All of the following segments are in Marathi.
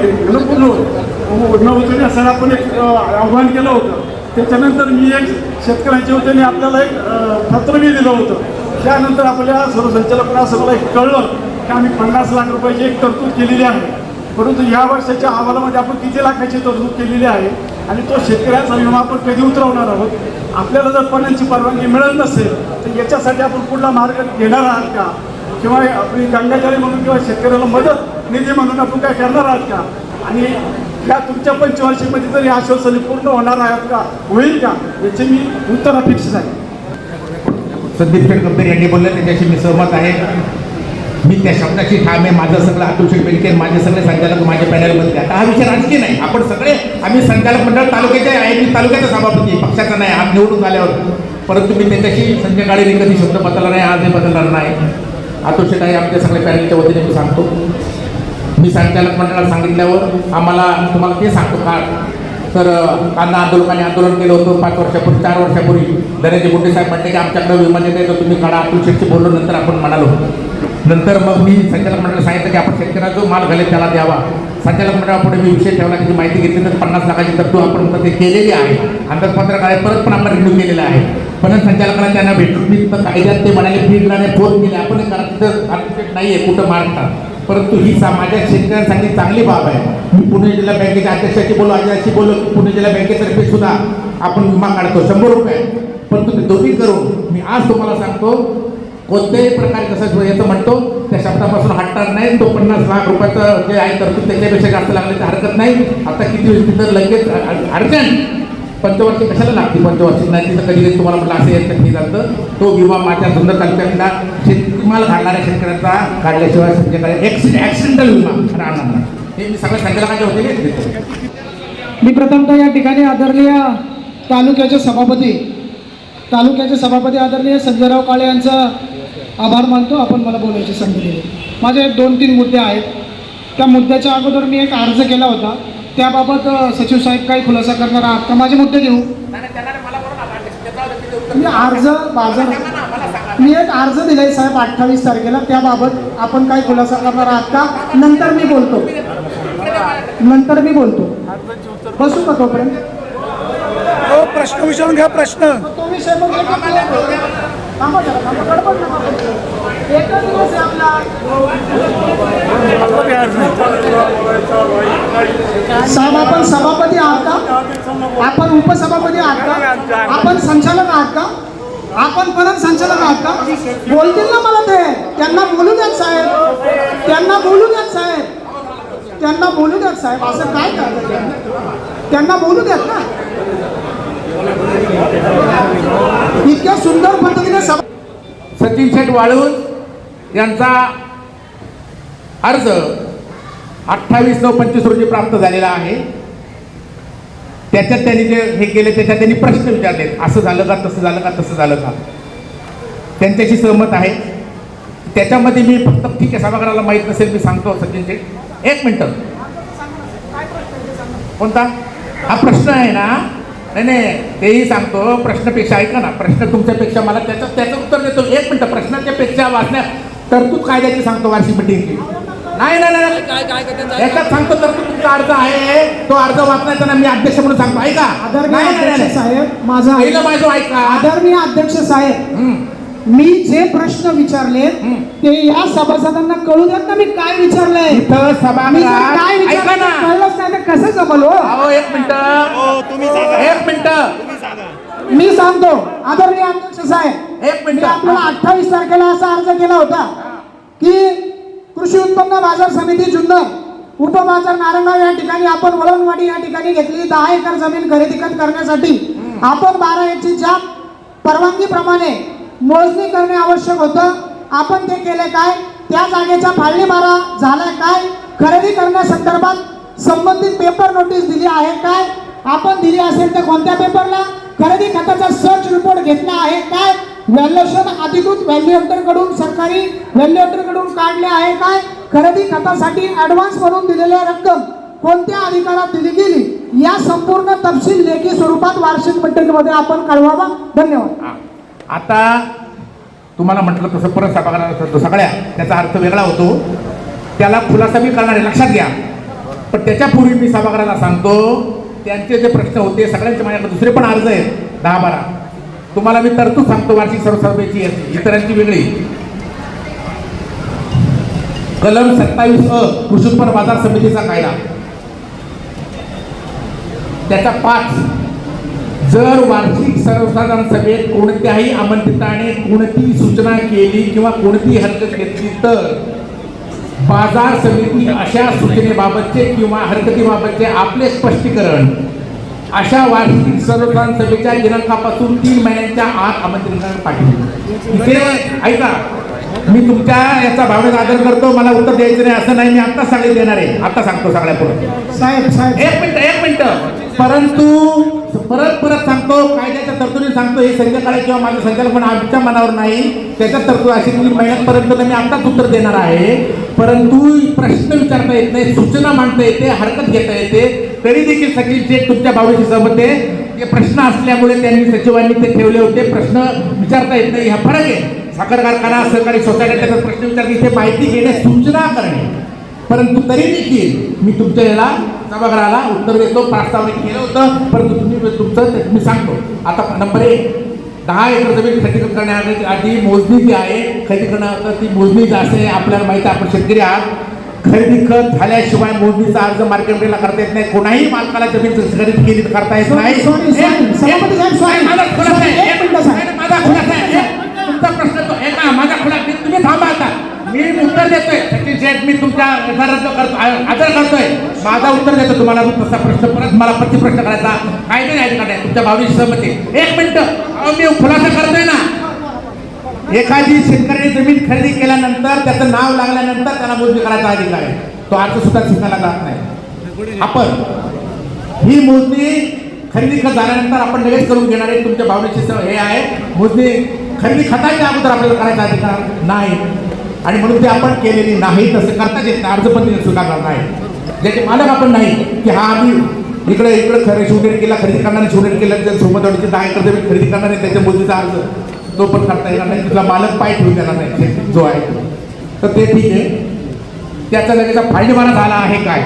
घेणं पूर्ण असं आपण एक आव्हान केलं होतं त्याच्यानंतर मी एक शेतकऱ्यांच्या वतीने आपल्याला एक अ, पत्र मी दिलं होतं त्यानंतर आपल्या सर्वसंचालकांना सगळं मला एक कळलं की आम्ही पन्नास लाख रुपयाची एक तरतूद केलेली आहे परंतु या वर्षाच्या अहवालामध्ये आपण किती लाखाची तरतूद केलेली आहे आणि तो शेतकऱ्यांचा विमा आपण कधी उतरवणार आहोत आपल्याला जर पणांची परवानगी मिळत नसेल तर याच्यासाठी आपण पुढला मार्ग घेणार आहात का? किंवा आपली गंगाजळी म्हणून किंवा शेतकऱ्याला मदत निधी म्हणून आपण काय करणार आहात का? आणि या तुमच्या पंचवार्षिकमध्ये जर हे आश्वासने पूर्ण होणार आहात का? होईल का? याचे मी उत्तर अपेक्षित आहे. संदीप खेडकर यांनी बोलले त्याच्याशी मी सहमत आहे. मी त्या शब्दाची ठाम आहे. माझं सगळं अतुल शेठ माझे सगळे संचालक माझ्या पॅनलमध्ये आता हा विषय राजकीय नाही आपण सगळे आम्ही संचालक मंडळ तालुक्याचे आहे. मी तालुक्याचा सभापती पक्षाचा नाही. आज निवडून आल्यावर. परंतु मी त्याच्याशी संध्याकाळी कधी शब्द बदलला नाही. आजही बदलणार नाही. आतोषक आहे आमच्या सगळ्या पॅनलच्या वतीने मी सांगतो. मी संचालक मंडळाला सांगितल्यावर आम्हाला तुम्हाला ते सांगतो. का तर कांदा आंदोलकांनी आंदोलन केलं होतं पाच वर्षापूर्वी चार वर्षापूर्वी. धनंजय मुंडे साहेब म्हणले की आमच्याकडे विमान येते तर तुम्ही काढा. अतुल शेठशी बोललो नंतर आपण म्हणालो. नंतर मग मी संचालक मंडळाला सांगितलं की आपण शेतकऱ्याला जो माल घालेल त्याला द्यावा. संचालक मंडळापुढे मी विषय ठेवला की माहिती घेतली तर पन्नास लाखाची तरतूद आपण ते केलेली आहे. अंदाजपत्रक आहे परत पण आपण रिन्यू केलेलं आहे. पण संचालकांना त्यांना भेटून मी तर कायद्यात ते म्हणाले फील्डला फोन केले आपण करा तिथं नाही आहे कुठं मारतात परंतु ही समाजात शेतकऱ्यांसाठी चांगली बाब आहे. मी पुणे जिल्हा बँकेच्या अध्यक्षाशी बोलू अजयाशी बोललो पुणे जिल्हा बँकेतर्फे सुद्धा आपण विमा काढतो शंभर रुपये. परंतु ते दोन्ही करून मी आज तुम्हाला सांगतो कोणत्याही प्रकारे कसं याचं म्हणतो त्या शब्दापासून हटणार नाही तो पन्नास लाख रुपयाचं जे आहे तरतूद त्याच्यापेक्षा जास्त लागले तर हरकत नाही. आता किती होईल तिथं लगेच अर्जंट पंचवर्षी कशाला लागते पंचवर्षी? नाही तिथं कधी कधी तुम्हाला म्हटलं असं येतं की जातं तो विमा माझ्या सुंदर तालुक्यातला शेतमाल घालणाऱ्या शेतकऱ्यांचा काढल्याशिवाय संजयकडे ॲक्सिडेंट ॲक्सिडेंटल विमा राहणार नाही. हे मी सगळ्या संचालकांच्या वतीने मी प्रथमतः या ठिकाणी आदरणीय तालुक्याचे सभापती तालुक्याचे सभापती आदरणीय संजयराव काळे यांचा आभार मानतो. आपण मला बोलायची संधी दिली. माझे दोन तीन मुद्दे आहेत. त्या मुद्द्याच्या अगोदर मी एक अर्ज केला होता. त्याबाबत सचिव साहेब काही खुलासा करणार आहात का? माझे मुद्दे देऊ मी अर्ज बाजार मी एक अर्ज दिलाय साहेब अठ्ठावीस तारखेला. त्याबाबत आपण काही खुलासा करणार आहात का? नंतर मी बोलतो. नंतर मी बोलतो. बसू का तोपर्यंत? हो प्रश्न विचारून घ्या प्रश्न. तो विषय मग थांबा जरा, थांबा, गडबड नका करू. एकच दिवस आहे आपला साहेब आपण सभापती आहात का? आपण उपसभापती आहात का? आपण संचालक आहात का? आपण परत संचालक आहात का? बोलतील ना मला ते. त्यांना बोलू द्यात साहेब. त्यांना बोलू द्यात साहेब. त्यांना बोलू द्यात साहेब. असं काय करतात त्यांना बोलू द्यात ना. इतक्या सुंदर पद्धतीने सचिन शेठ वाळून यांचा अर्ज अठ्ठावीस नऊ पंचवीस रोजी प्राप्त झालेला आहे. त्याच्यात त्यांनी जे हे केले त्याच्यात त्यांनी प्रश्न विचारले असं झालं का तसं झालं का तसं झालं का? त्यांच्याशी सहमत आहे. त्याच्यामध्ये मी फक्त ठीक आहे सभागृहाला माहीत नसेल मी सांगतो सचिन शेठ. एक मिनटं. कोणता? हा प्रश्न आहे ना नाही नाही तेही सांगतो प्रश्नपेक्षा ऐका ना प्रश्न तुमच्यापेक्षा मला त्याचं त्याचं उत्तर देतो. एक मिनटं प्रश्नाच्या पेक्षा वाचण्या तरतूद कायद्याची सांगतो वार्षिक मिटिंगची नाही नाही नाही याच्यात सांगतो तरतूद तुमचा अर्ज आहे तो अर्ज वाचण्याचा ना मी अध्यक्ष म्हणून सांगतो. ऐका. नाही. साहेब माझा पहिलं माझं ऐका. आदरणीय अध्यक्ष साहेब. मी जे प्रश्न विचारले हं. ते या सभासदांना कळू द्यात ना मी काय विचारलंय. इथं सभागृहात काय ऐका विचारलं ना. ते कळलंच नाही तर कसं जमल हो? अहो एक मिनिट. एक मिनिट. मी सांगतो आदरणीय अध्यक्ष साहेब एक मी मिनिट आपल्याला अठ्ठावीस तारखेला असा अर्ज केला होता की कृषी उत्पन्न बाजार समिती जुन्नर उपबाजार नारायणगाव या ठिकाणी आपण वळणवाडी या ठिकाणी घेतलेली दहा एकर जमीन खरेदी करण्यासाठी आपण बारा याची ज्या परवानगीप्रमाणे मोजणी करणे आवश्यक होतं. आपण ते केले काय? त्या जागेचा फाळणी मारा झालाय काय? खरेदी करण्यासंदर्भात संबंधित पेपर नोटीस दिली आहे काय? आपण दिली असेल तर कोणत्या पेपरला खरेदी खताचा सर्च रिपोर्ट घेतला आहे काय? व्हॅल्युएशन अधिकृत व्हॅल्युएटरकडून सरकारी व्हॅल्युएटरकडून काढले आहे काय? खरेदी खतासाठी ऍडव्हान्स म्हणून दिलेल्या रक्कम कोणत्या अधिकारात दिली गेली? या संपूर्ण तपशील लेखी स्वरूपात वार्षिक बैठकीमध्ये आपण कळवावा. धन्यवाद. आता तुम्हाला म्हटलं तसं परत सभागृहात होतो. सगळ्या त्याचा अर्थ वेगळा होतो. त्याला खुलासा मी करणार आहे. लक्षात घ्या. पण त्याच्यापूर्वी मी सभागृहाला सांगतो त्यांचे जे प्रश्न होते सगळ्यांचे माझ्याकडे दुसरे पण अर्ज आहेत. दहा बारा तुम्हाला मी तरतूद सांगतो वार्षिक सर्वसभेची इतरांची वेगळी. कलम सत्तावीस अ कृषी उत्पन्न बाजार समितीचा कायदा. त्याचा पाच. जर वार्षिक सर्वसाधारण सभेत कोणत्याही आमंत्रिताने कोणतीही सूचना केली किंवा कोणतीही हरकत घेतली तर बाजार समिती अशा सूचनेबाबतचे किंवा हरकतीबाबतचे आपले स्पष्टीकरण अशा वार्षिक सर्वसाधारण सभेच्या दिनांकापासून तीन महिन्यांच्या आत आमंत्रितांना पाठवले. इथे ऐका मी तुमच्या याचा भावनेचा आदर करतो मला उत्तर द्यायचं नाही असं नाही मी आत्ता सांगितलं देणार आहे. आता सांगतो सगळ्या पुढे साहेब साहेब. एक मिनिट एक मिनिट. परंतु परत परत सांगतो कायद्याच्या तरतुदी सांगतो हे संध्याकाळी किंवा माझं संचालक आमच्या मनावर नाही त्याच्या तरतूद अशी तुम्ही महिन्यापर्यंत मी आत्ताच उत्तर देणार आहे. परंतु प्रश्न विचारता येत नाही सूचना मांडता येते हरकत घेता येते. तरी देखील सचिव जे तुमच्या भावनेशी सहमत आहे ते प्रश्न असल्यामुळे त्यांनी सचिवांनी ते ठेवले होते. प्रश्न विचारता येत नाही हा फरक आहे. साखर कारखाना सहकारी सोसायटी त्याचा प्रश्न विचारते इथे माहिती घेणे सूचना करणे. परंतु तरी देखील मी तुमच्या याला सभागृहाला उत्तर देतो प्रस्तावने केलं होतं परंतु तुम्ही तुमचं मी सांगतो. आता नंबर एक दहा एकर जमीन खरेदी करण्याआधी आधी मोजणी जी आहे खरेदी करण्याचं ती मोजणी जी असते आपल्याला माहिती आहे आपण शेतकरी आहात. खरेदी खत झाल्याशिवाय मोजणीचा अर्ज मार्केटला करता येत नाही. कोणाही मालकाला जमीन खरेदी केली तर करता येत नाही. माझा खुलासा आहे. आहे. तुमचा प्रश्न तो माझा खुलासा तुम्ही थांबा आता. मी उत्तर देतोय. सचिन मी तुमच्या रद्द करतो आदर करतोय माझा उत्तर देतो तुम्हाला तसा प्रश्न परत मला प्रतिप्रश्न करायचा काय नाही आहे का तुमच्या भावनेची सहमती. एक मिनिट अहो, मी खुलासा करतोय ना. एखादी शेतकऱ्याने जमीन खरेदी केल्यानंतर त्याचं नाव लागल्यानंतर त्याला मोजणी करायचा अधिकार आहे. तो अर्ज सुद्धा शिकायला जात नाही. आपण ही मोजणी खरेदी झाल्यानंतर आपण लगेच करून घेणार आहे. तुमच्या भावनेची हे आहे मोजणी खरेदी खताच्या अगोदर आपल्याला करायचा अधिकार नाही. आणि म्हणून ते आपण केलेली नाही तसं करताच येत नाही अर्ज पण स्वीकारणार नाही. ज्याचे मालक आपण नाही की हा आम्ही इकडे इकडे खरे शिवनेर केला खरेदी करणारे शिवनेर केला त्या सोमतवाडीची दहा एकर जमीन खरेदी करणार त्याच्या मुलीचा अर्ज तो पण करता येणार नाही तिथला मालक पाय ठेवून देणार नाही जो आहे तर ते ठीक आहे. त्याचा लगेच फाळणीबाणा झाला आहे काय?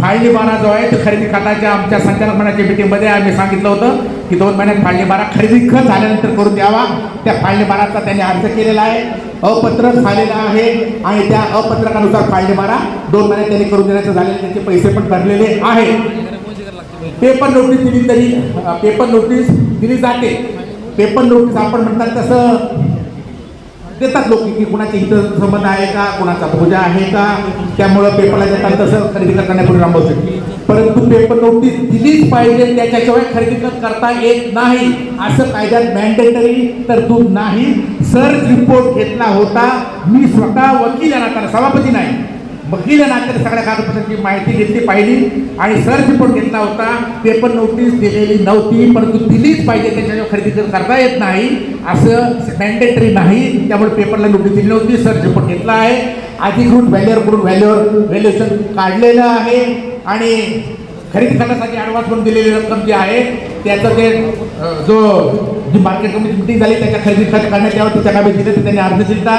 फाळणीबाणा जो आहे तो खरेदी खताच्या आमच्या संचालक मंडळाच्या मिटिंगमध्ये आम्ही सांगितलं होतं की दोन महिन्यात फाळणीबाणा खरेदी खत झाल्यानंतर करून द्यावा. त्या फाळणीबाणाचा त्यांनी अर्ज केलेला आहे. अपत्रक झालेलं आहे आणि त्या अपत्रकानुसार फाळणीबाणा दोन महिन्यात त्यांनी करून देण्याचं झालेलं त्यांचे पैसे पण भरलेले आहे. पेपर नोटीस दिली तरी पेपर नोटीस दिली जाते. पेपर नोटीस आपण म्हणतात तसं देतात लोक की कुणाचे हित संबंध आहे का? कुणाचा पूजा आहे का? त्यामुळं पेपरला देतात तसं खरेदी करण्यापूर्वी रामभाऊ शेट्टी. परंतु पेपर नोटीस दिलीच पाहिजे त्याच्याशिवाय खरेदी करता येत नाही. असं कायद्यात मॅन्डेटरी तरतूद नाही. सर्च रिपोर्ट घेतला होता. मी स्वतः वकील या सभापती नाही. वकील या नात्याने सगळ्या कागदपत्रांची माहिती घेतली पाहिली आणि सर्च रिपोर्ट घेतला होता. पेपर नोटीस दिलेली नव्हती परंतु दिलीच पाहिजे त्याच्याशिवाय खरेदी करता येत नाही. असं मॅन्डेटरी नाही. त्यामुळे पेपरला नोटीस दिली नव्हती सर्च रिपोर्ट घेतला आहे. अधिकृत व्हॅल्युअरकडून व्हॅल्युअर व्हॅल्युएशन काढलेलं आहे. आणि खरेदी करण्यासाठी ॲडव्हान्स म्हणून दिलेली रक्कम जी आहे त्याचं ते जो जी मार्केट कमिटी मिटिंग झाली त्याच्या खरेदी खर्च करण्यात यावं त्याच्या कामे दिले तर त्यांनी अर्ज दिलता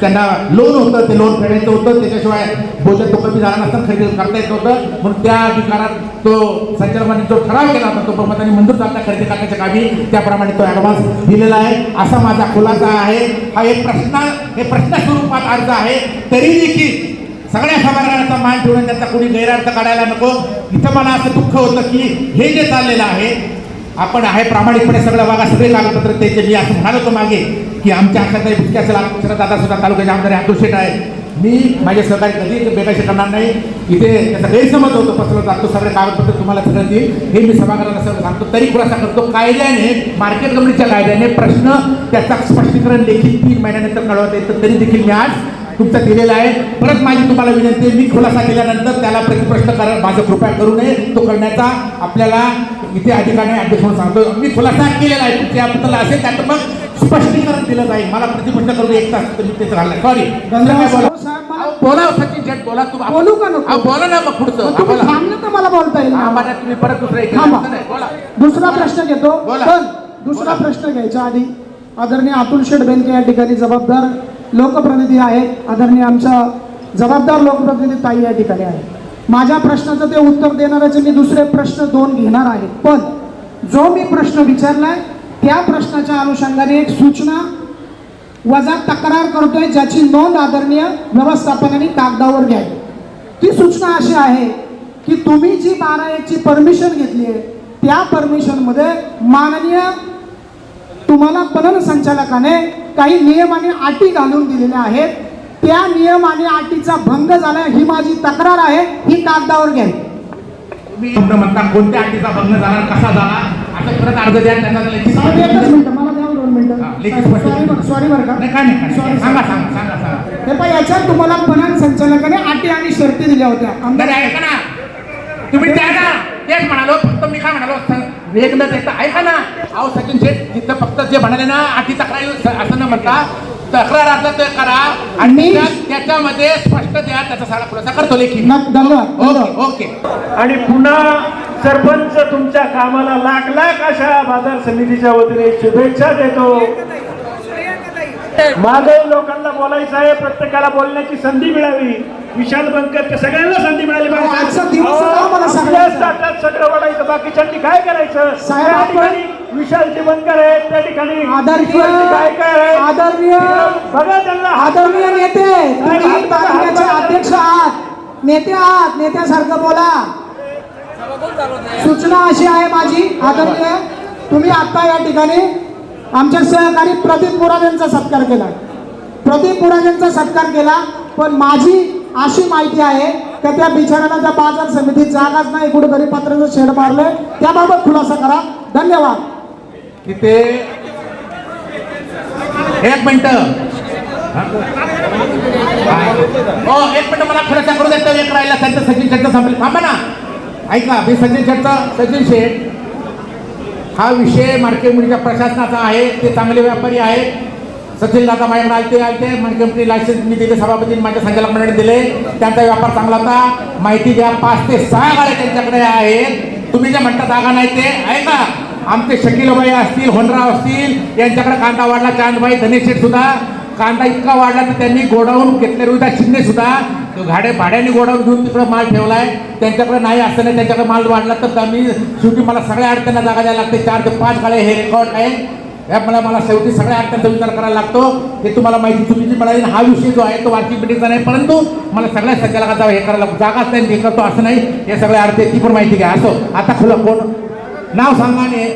त्यांना लोन होतं ते लोन फेडायचं होतं त्याच्याशिवाय बोजा तो कमी झाला नसताना खरेदी करता येत होतं म्हणून त्या अधिकारात तो संचालकांनी जो ठराव केला होता तो प्रमाणे मंजूर झाला खरेदी करण्याच्या कामी त्याप्रमाणे तो ॲडव्हान्स दिलेला आहे. असा माझा खुलासा आहे. हा एक प्रश्न हे प्रश्न स्वरूपात अर्ज आहे. तरी देखील सगळ्या सभागृहाचा मान ठेवून त्याचा कोणी गैरअर्थ काढायला नको. इथं मला असं दुःख होतं की हे जे चाललेलं आहे आपण आहे प्रामाणिकपणे सगळं बघा सगळे कागदपत्र त्याचे मी असं म्हणालो होतो मागे की आमच्या आशाताई भुटके असेल दादा सुद्धा तालुक्याचे आमदार अब्दुल शेठ आहे. मी माझे सहकारी कधी बेकायशी करणार नाही. इथे त्याचा गैरसमज होतो पसरत जातो सगळे कागदपत्र तुम्हाला सगळं देईल हे मी सभागृहाला सगळं सांगतो तरी खुलासा करतो. कायद्याने मार्केट कमिटीच्या कायद्याने प्रश्न त्याचा स्पष्टीकरण देखील तीन महिन्यानंतर कळवता येतं तरी देखील मी आज तुमचा दिलेला आहे. परत माझी तुम्हाला विनंती आहे मी खुलासा केल्यानंतर त्याला प्रतिप्रश्न करा माझं कृपया करू नये. तो करण्याचा आपल्याला इथे अधिकाऱ्याने अध्यक्ष म्हणून सांगतो मी खुलासा केलेला आहे. त्याबद्दल असेल त्यात मग स्पष्टीकरण दिलं जाईल. मला प्रतिप्रश्न करून एक तास तेच घालणार सॉरी बोला. हो, सचिन शेठ बोला तू. बोलू का नको? बोला ना मग पुढचं. तुम्ही बोला. थांबलं तर मला बोलता येईल? हा, मला तुम्ही परत दुसरं एक दुसरा प्रश्न घेतो. पण दुसरा. प्रश्न घ्यायच्या आधी आदरणीय अतुल शेठ बेनके या ठिकाणी जबाबदार लोकप्रतिनिधी आहेत आदरणीय आमच्या जबाबदार लोकप्रतिनिधी ताई या ठिकाणी आहे. माझ्या प्रश्नाचं ते उत्तर देणाऱ्याचे मी दुसरे प्रश्न दोन घेणार आहे. पण जो मी प्रश्न विचारलाय त्या प्रश्नाच्या अनुषंगाने एक सूचना वजा तक्रार करतोय ज्याची नोंद आदरणीय व्यवस्थापनाने कागदावर घ्यावी. ती सूचना अशी आहे की तुम्ही जी बारा एकची परमिशन घेतली आहे त्या परमिशनमध्ये माननीय तुम्हाला पणन संचालकाने काही नियम आणि अटी घालून दिलेल्या आहेत. त्या नियम आणि अटीचा भंग झाला ही माझी तक्रार आहे ही कागदावर एवढं म्हणता कोणत्या अटीचा भंग झाला कसा झाला? असं परत अर्ज द्या त्यांना साहेब एकच मिनिटं मला द्या दोन लेखी मिनिटं स्पष्ट- सॉरी बरं सॉरी बरं का. नाही काय नाही काय Sorry, नाही. सांगा. सांगा सांगा सांगा. हे पण याच्यात तुम्हाला पणन संचालकाने अटी आणि शर्ती दिल्या होत्या. आमदार ऐका ना. तुम्ही त्या ना. तेच म्हणालो फक्त मी काय म्हणालो वेग न देता ऐका ना. अहो सचिन शेठ तिथं फक्त जे म्हणाले ना अटी तक्रार असं न म्हणता तक्रार अर्ज ते करा आणि त्याच्यामध्ये स्पष्ट द्या त्याचा सगळा खुलासा करतो लेखी. Okay okay. आणि पुन्हा सरपंच तुमच्या कामाला लाख लाख अशा बाजार समितीच्या वतीने शुभेच्छा देतो. मागे लोकांना बोलायचं आहे प्रत्येकाला बोलण्याची संधी मिळावी. विशाल बंकर सगळ्यांना संधी मिळाली पाहिजे. बाकीच्यांनी काय करायचं? त्या ठिकाणी विशालजी बनकर आहेत त्या ठिकाणी आदरणीय गायकर आहेत. आदरणीय बघा त्यांना. आदरणीय नेते अध्यक्ष आहात. नेते आहात नेत्यासारखं बोला. सूचना अशी आहे माझी आदरणीय. तुम्ही आता या ठिकाणी आमचे सहकारी प्रदीप यांचा सत्कार केला. प्रदीप यांचा सत्कार केला पण माझी अशी माहिती आहे का त्या बिचाऱ्याला त्या बाजार समितीत जागाच नाही कुठेतरी पत्राचं शेड मारलंय. त्याबाबत खुलासा करा. धन्यवाद. तिथे एक मिनिट. हो एक मिनिट मला खुलासा करू देतो एक राहिला त्यांचं सचिन शेठचं संपलं. थांबा ना. ऐका मी सचिन शेठचा सचिन शेठ हा विषय मार्केटमुळीच्या प्रशासनाचा आहे ते चांगले व्यापारी आहेत. सचिन दादा माझ्याकडे आलते आलते. मार्केटमुळी लायसन्स मी दिले सभापतीने माझ्या संचालक मंडळाने दिले. त्यांचा व्यापार चांगला होता. माहिती द्या पाच ते सहा गाड्या त्यांच्याकडे आहेत. तुम्ही जे म्हणता जागा नाही ते ऐका आमचे शकीलबाई असतील होनराव असतील यांच्याकडे कांदा वाढला चांदबाई धनेशेठ सुद्धा. कांदा इतका वाढला तर त्यांनी गोडाऊन घेतले रोहिदा शिंदे सुद्धा. तो गाड्या भाड्याने गोडाऊन घेऊन तिकडे माल ठेवलाय. त्यांच्याकडे नाही असं नाही त्यांच्याकडे माल वाढला तर आम्ही शेवटी मला सगळ्या अडचणींना जागा द्यायला लागते. चार ते पाच गाड्या हे रेकॉर्ड आहे. मला मला शेवटी सगळ्या अडचणींचा विचार करायला लागतो. हे तुम्हाला माहिती चुकीची मिळाली हा विषय जो आहे तो वार्षिक पेटीचा नाही परंतु मला सगळ्या संचालकाचा हे करायला जागाच नाही हे करतो असं नाही. हे सगळ्या अडते ती पण माहिती घ्या. असो आता खुला कोण? नाव सांगा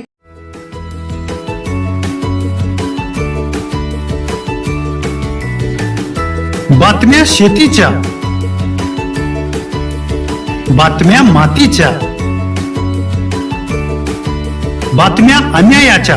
बातम्या शेतीच्या. बातम्या मातीच्या. बातम्या अन्यायाच्या.